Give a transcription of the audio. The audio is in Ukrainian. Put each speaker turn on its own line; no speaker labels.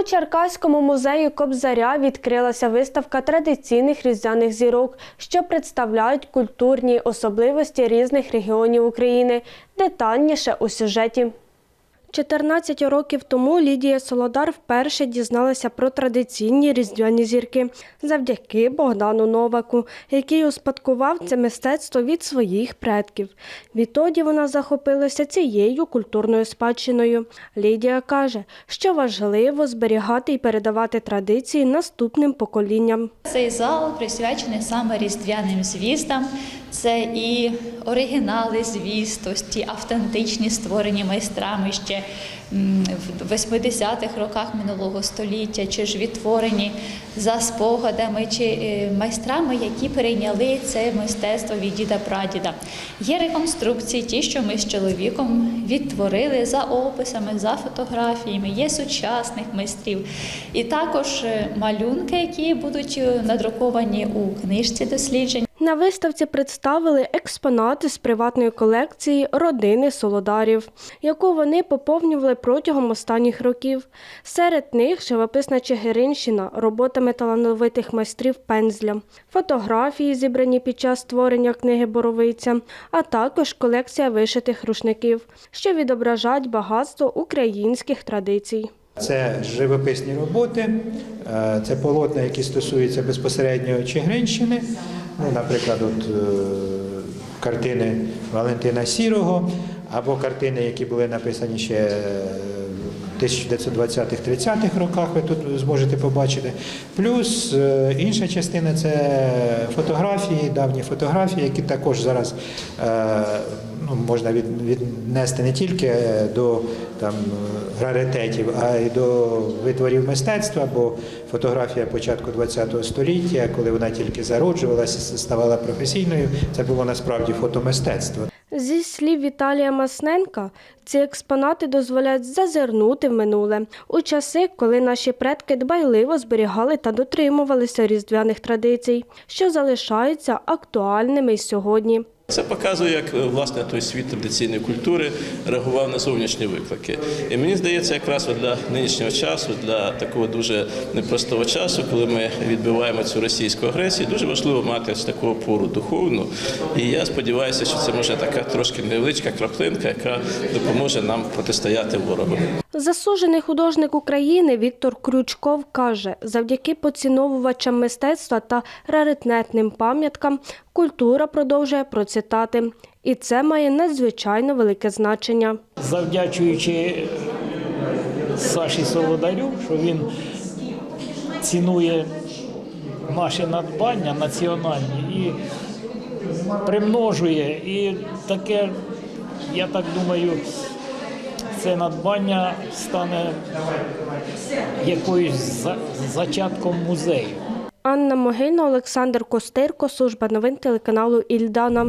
У Черкаському музеї Кобзаря відкрилася виставка традиційних різдвяних зірок, що представляють культурні особливості різних регіонів України. Детальніше у сюжеті. 14 років тому Лідія Солодар вперше дізналася про традиційні різдвяні зірки завдяки Богдану Новаку, який успадкував це мистецтво від своїх предків. Відтоді вона захопилася цією культурною спадщиною. Лідія каже, що важливо зберігати і передавати традиції наступним поколінням.
Цей зал присвячений саме різдвяним звістам. Це і оригінали звіст, ось ті автентичні створені майстрами ще м, в 80-х роках минулого століття, чи ж відтворені за спогадами, чи е, майстрами, які перейняли це мистецтво від діда прадіда. Є реконструкції, ті, що ми з чоловіком відтворили за описами, за фотографіями, є сучасних майстрів. І також е, малюнки, які будуть е, надруковані у книжці досліджень.
На виставці представили експонати з приватної колекції родини Солодарів, яку вони поповнювали протягом останніх років. Серед них живописна Чигиринщина, роботами талановитих майстрів пензля, фотографії, зібрані під час створення книги Боровиця, а також колекція вишитих рушників, що відображають багатство українських традицій.
Це живописні роботи, е, це полотна, які стосуються безпосередньо Чигиринщини. Наприклад, от, е, картини Валентина Сірого або картини, які були написані ще е, в 1920-30-х роках, ви тут зможете побачити. Плюс е, інша частина це фотографії, давні фотографії, які також зараз можна від, віднести не тільки до там, раритетів, а й до витворів мистецтва, бо фотографія початку ХХ століття, коли вона тільки зароджувалася, ставала професійною, це було насправді фотомистецтво.
Зі слів Віталія Масненка, ці експонати дозволяють зазирнути в минуле у часи, коли наші предки дбайливо зберігали та дотримувалися різдвяних традицій, що залишаються актуальними й сьогодні.
Це показує, як е, власне той світ традиційної культури реагував на зовнішні виклики. І мені здається, якраз для нинішнього часу, для такого дуже непростого часу, коли ми відбиваємо цю російську агресію, дуже важливо мати ось таку опору духовну. І я сподіваюся, що це може така трошки невеличка краплинка, яка допоможе нам протистояти ворогу.
Засуджений художник України Віктор Крючков каже, завдяки поціновувачам мистецтва та раритетним пам'яткам культура продовжує процвітати. І це має надзвичайно велике значення.
завдячуючи Саші Солодарю, що він цінує наші надбання національні і примножує. І таке, я так думаю, це надбання стане якоюсь зачатком музею.
Анна Могильна, Олександр Костирко, служба новин телеканалу Ільдана.